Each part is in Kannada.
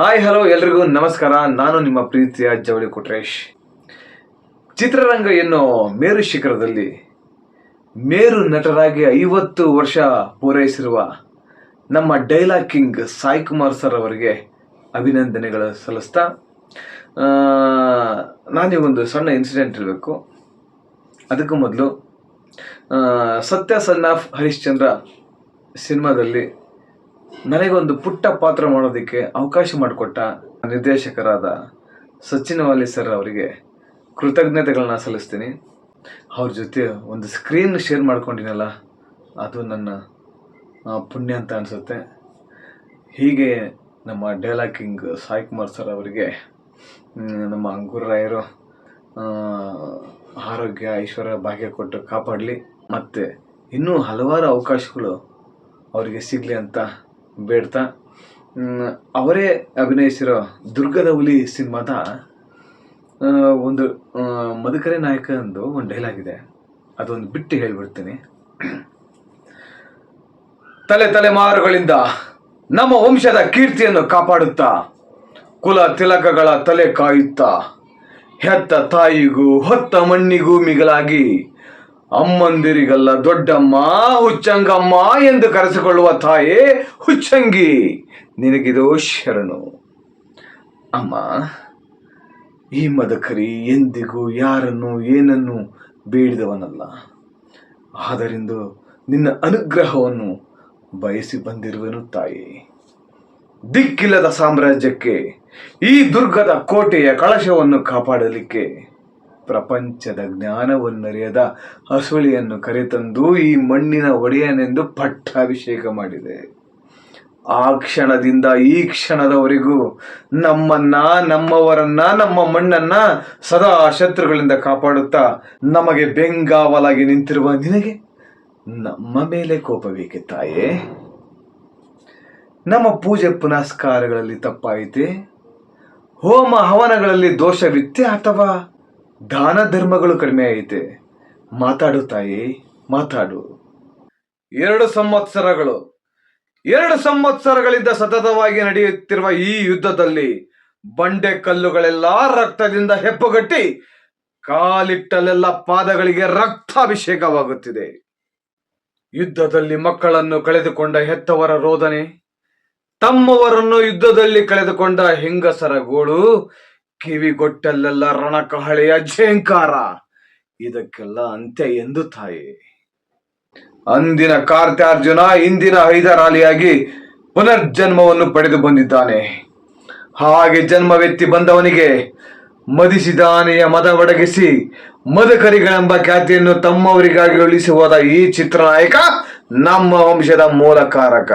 ಹಾಯ್ ಹಲೋ ಎಲ್ರಿಗೂ. ನಮಸ್ಕಾರ. ನಾನು ನಿಮ್ಮ ಪ್ರೀತಿಯ ಜವಳಿ ಕೊಟ್ರೇಶ್. ಚಿತ್ರರಂಗ ಎನ್ನೋ ಮೇರು ಶಿಖರದಲ್ಲಿ ಮೇರು ನಟರಾಗಿ ಐವತ್ತು ವರ್ಷ ಪೂರೈಸಿರುವ ನಮ್ಮ dialogue king Sai Kumar sir ಅವರಿಗೆ ಅಭಿನಂದನೆಗಳು ಸಲ್ಲಿಸ್ತಾ ನಾನಿಗೊಂದು ಸಣ್ಣ ಇನ್ಸಿಡೆಂಟ್ ಇರಬೇಕು. ಅದಕ್ಕೂ ಮೊದಲು ಸತ್ಯ ಸನ್ ಆಫ್ ಹರಿಶ್ಚಂದ್ರ ಸಿನಿಮಾದಲ್ಲಿ ನನಗೊಂದು ಪುಟ್ಟ ಪಾತ್ರ ಮಾಡೋದಕ್ಕೆ ಅವಕಾಶ ಮಾಡಿಕೊಟ್ಟ ನಿರ್ದೇಶಕರಾದ ಸಚಿನ್ ವಾಲಿ ಸರ್ ಅವರಿಗೆ ಕೃತಜ್ಞತೆಗಳನ್ನ ಸಲ್ಲಿಸ್ತೀನಿ. ಅವ್ರ ಜೊತೆ ಒಂದು ಸ್ಕ್ರೀನ್ ಶೇರ್ ಮಾಡ್ಕೊಂಡಿನಲ್ಲ, ಅದು ನನ್ನ ಪುಣ್ಯ ಅಂತ ಅನಿಸುತ್ತೆ. ಹೀಗೆ ನಮ್ಮ dialogue king Sai Kumar sir ಅವರಿಗೆ ನಮ್ಮ ಅಂಕುರ್ ರಾಯರು ಆರೋಗ್ಯ, ಐಶ್ವರ್ಯ, ಭಾಗ್ಯ ಕೊಟ್ಟು ಕಾಪಾಡಲಿ. ಮತ್ತು ಇನ್ನೂ ಹಲವಾರು ಅವಕಾಶಗಳು ಅವರಿಗೆ ಸಿಗಲಿ ಅಂತ ಬೇಡ್ತಾ. ಅವರೇ ಅಭಿನಯಿಸಿರೋ ದುರ್ಗದ ಹುಲಿ ಸಿನಿಮಾದ ಒಂದು ಮಧುಕರೆ ನಾಯಕ ಒಂದು ಡೈಲಾಗ್ ಇದೆ ಅದೊಂದು ಬಿಟ್ಟು ಹೇಳ್ಬಿಡ್ತೀನಿ. ತಲೆ ತಲೆಮಾರುಗಳಿಂದ ನಮ್ಮ ವಂಶದ ಕೀರ್ತಿಯನ್ನು ಕಾಪಾಡುತ್ತಾ, ಕುಲ ತಿಲಕಗಳ ತಲೆ ಕಾಯುತ್ತಾ, ಹೆತ್ತ ತಾಯಿಗೂ ಹೊತ್ತ ಮಣ್ಣಿಗೂ ಮಿಗಿಲಾಗಿ ಅಮ್ಮಂದಿರಿಗಲ್ಲ ದೊಡ್ಡಮ್ಮ, ಹುಚ್ಚಂಗಮ್ಮ ಎಂದು ಕರೆಸಿಕೊಳ್ಳುವ ತಾಯೇ ಹುಚ್ಚಂಗಿ, ನಿನಗಿದು ಶರಣು. ಅಮ್ಮ, ಈ ಮದಕರಿ ಎಂದಿಗೂ ಯಾರನ್ನು ಏನನ್ನು ಬೇಡಿದವನಲ್ಲ ಆದರಿಂದ ನಿನ್ನ ಅನುಗ್ರಹವನ್ನು ಬಯಸಿ ಬಂದಿರುವೆನು ತಾಯಿ. ದಿಕ್ಕಿಲ್ಲದ ಸಾಮ್ರಾಜ್ಯಕ್ಕೆ, ಈ ದುರ್ಗದ ಕೋಟೆಯ ಕಳಶವನ್ನು ಕಾಪಾಡಲಿಕ್ಕೆ ಪ್ರಪಂಚದ ಜ್ಞಾನವನ್ನರಿಯದ ಹಸುಳಿಯನ್ನು ಕರೆತಂದು ಈ ಮಣ್ಣಿನ ಒಡೆಯನೆಂದು ಪಟ್ಟಾಭಿಷೇಕ ಮಾಡಿದೆ. ಆ ಕ್ಷಣದಿಂದ ಈ ಕ್ಷಣದವರೆಗೂ ನಮ್ಮನ್ನ, ನಮ್ಮವರನ್ನ, ನಮ್ಮ ಮಣ್ಣನ್ನ ಸದಾ ಶತ್ರುಗಳಿಂದ ಕಾಪಾಡುತ್ತಾ ನಮಗೆ ಬೆಂಗಾವಲಾಗಿ ನಿಂತಿರುವ ನಿನಗೆ ನಮ್ಮ ಮೇಲೆ ಕೋಪಬೇಕೆ ತಾಯೇ? ನಮ್ಮ ಪೂಜೆ ಪುನಸ್ಕಾರಗಳಲ್ಲಿ ತಪ್ಪಾಯಿತೆ? ಹೋಮ ಹವನಗಳಲ್ಲಿ ದೋಷವಿತ್ತೆ ಅಥವಾ? ದಾನ ಧರ್ಮಗಳು ಕಡಿಮೆ ಐತೆ. ಮಾತಾಡು ತಾಯಿ, ಮಾತಾಡು. ಎರಡು ಸಂವತ್ಸರಗಳು. ಎರಡು ಸಂವತ್ಸರಗಳಿಂದ ಸತತವಾಗಿ ನಡೆಯುತ್ತಿರುವ ಈ ಯುದ್ಧದಲ್ಲಿ ಬಂಡೆ ಕಲ್ಲುಗಳೆಲ್ಲ ರಕ್ತದಿಂದ ಹೆಪ್ಪುಗಟ್ಟಿ ಕಾಲಿಟ್ಟಲೆಲ್ಲ ಪಾದಗಳಿಗೆ ರಕ್ತಾಭಿಷೇಕವಾಗುತ್ತಿದೆ. ಯುದ್ಧದಲ್ಲಿ ಮಕ್ಕಳನ್ನು ಕಳೆದುಕೊಂಡ ಹೆತ್ತವರ ರೋದನೆ, ತಮ್ಮವರನ್ನು ಯುದ್ಧದಲ್ಲಿ ಕಳೆದುಕೊಂಡ ಹೆಂಗಸರ ಗೋಳು ಕಿವಿಗೊಟ್ಟಲ್ಲೆಲ್ಲ ರಣಕಹಳೆಯ ಝೇಂಕಾರ ಇದಕ್ಕೆಲ್ಲ ಅಂತ್ಯ ಎಂದು ತಾಯಿ. ಅಂದಿನ ಕಾರ್ತ್ಯಾರ್ಜುನ ಇಂದಿನ ಹೈದರಾಲಿಯಾಗಿ ಪುನರ್ಜನ್ಮವನ್ನು ಪಡೆದು ಬಂದಿದ್ದಾನೆ. ಹಾಗೆ ಜನ್ಮವೆತ್ತಿ ಬಂದವನಿಗೆ ಮದಿಸಿದಾನೆಯ ಮದ ಒಡಗಿಸಿ ಮದಕರಿಗಳೆಂಬ ಖ್ಯಾತಿಯನ್ನು ತಮ್ಮವರಿಗಾಗಿ ಉಳಿಸಿ ಹೋದ ಈ ಚಿತ್ರನಾಯಕ ನಮ್ಮ ವಂಶದ ಮೂಲಕಾರಕ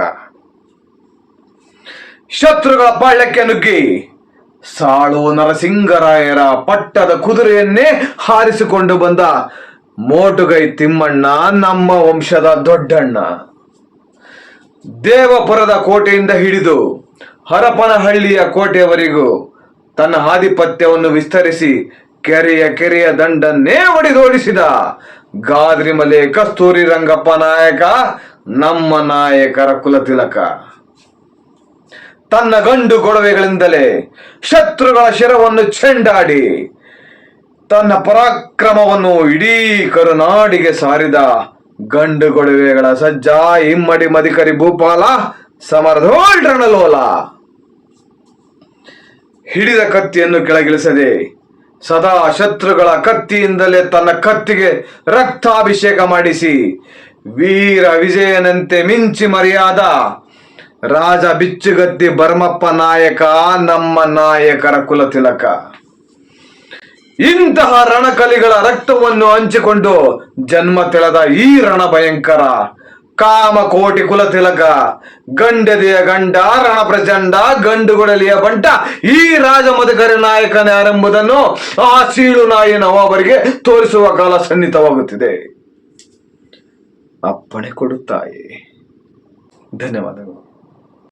ಶತ್ರುಗಳ ಪಾಳ್ಯಕ್ಕೆ ನುಗ್ಗಿ ಸಾಳು ನರಸಿಂಗರಾಯರ ಪಟ್ಟದ ಕುದುರೆಯನ್ನೇ ಹಾರಿಸಿಕೊಂಡು ಬಂದ ಮೋಟುಗೈ ತಿಮ್ಮಣ್ಣ ನಮ್ಮ ವಂಶದ ದೊಡ್ಡಣ್ಣ. ದೇವಪುರದ ಕೋಟೆಯಿಂದ ಹಿಡಿದು ಹರಪನಹಳ್ಳಿಯ ಕೋಟೆಯವರೆಗೂ ತನ್ನ ಆಧಿಪತ್ಯವನ್ನು ವಿಸ್ತರಿಸಿ ಕೆರೆಯ ಕೆರೆಯ ದಂಡನ್ನೇ ಒಡೆದೋಡಿಸಿದ ಗಾದ್ರಿಮಲೆ, ಕಸ್ತೂರಿ ರಂಗಪ್ಪ ನಾಯಕ, ನಮ್ಮ ನಾಯಕರ ಕುಲತಿಲಕ. ತನ್ನ ಗಂಡು ಗೊಡವೆಗಳಿಂದಲೇ ಶತ್ರುಗಳ ಶಿರವನ್ನು ಚೆಂಡಾಡಿ ತನ್ನ ಪರಾಕ್ರಮವನ್ನು ಇಡೀ ಕರುನಾಡಿಗೆ ಸಾರಿದ ಗಂಡು ಗೊಡವೆಗಳ ಸಜ್ಜಾ, ಇಮ್ಮಡಿ ಮದಿಕರಿ ಭೂಪಾಲ ಸಮರಧೋಳ್ ರಣಲೋಲ ಹಿಡಿದ ಕತ್ತಿಯನ್ನು ಕೆಳಗಿಳಿಸದೆ ಸದಾ ಶತ್ರುಗಳ ಕತ್ತಿಯಿಂದಲೇ ತನ್ನ ಕತ್ತಿಗೆ ರಕ್ತಾಭಿಷೇಕ ಮಾಡಿಸಿ, ವೀರ ವಿಜಯನಂತೆ ಮಿಂಚಿ ಮರೆಯಾದ ರಾಜ ಬಿಚ್ಚುಗತ್ತಿ ಭರಮಪ್ಪ ನಾಯಕ, ನಮ್ಮ ನಾಯಕರ ಕುಲ ತಿಲಕ. ಇಂತಹ ರಣಕಲಿಗಳ ರಕ್ತವನ್ನು ಹಂಚಿಕೊಂಡು ಜನ್ಮ ತೆಳೆದ ಈ ರಣ ಭಯಂಕರ ಕುಲ ತಿಲಕ, ಗಂಡದೆಯ ಗಂಡ ರಣ ಪ್ರಚಂಡ ಗಂಡುಗೊಡಲಿಯ ಬಂಟ, ಈ ರಾಜ ಮಧುಕರಿ ನಾಯಕನಾರೆಂಬುದನ್ನು ಆ ಸೀಳು ನಾಯಿ ನವಾಬರಿಗೆ ತೋರಿಸುವ ಕಾಲ ಸನ್ನಿಹಿತವಾಗುತ್ತಿದೆ. ಅಪ್ಪಣೆ ಕೊಡುತ್ತಾಯಿ ಧನ್ಯವಾದಗಳು.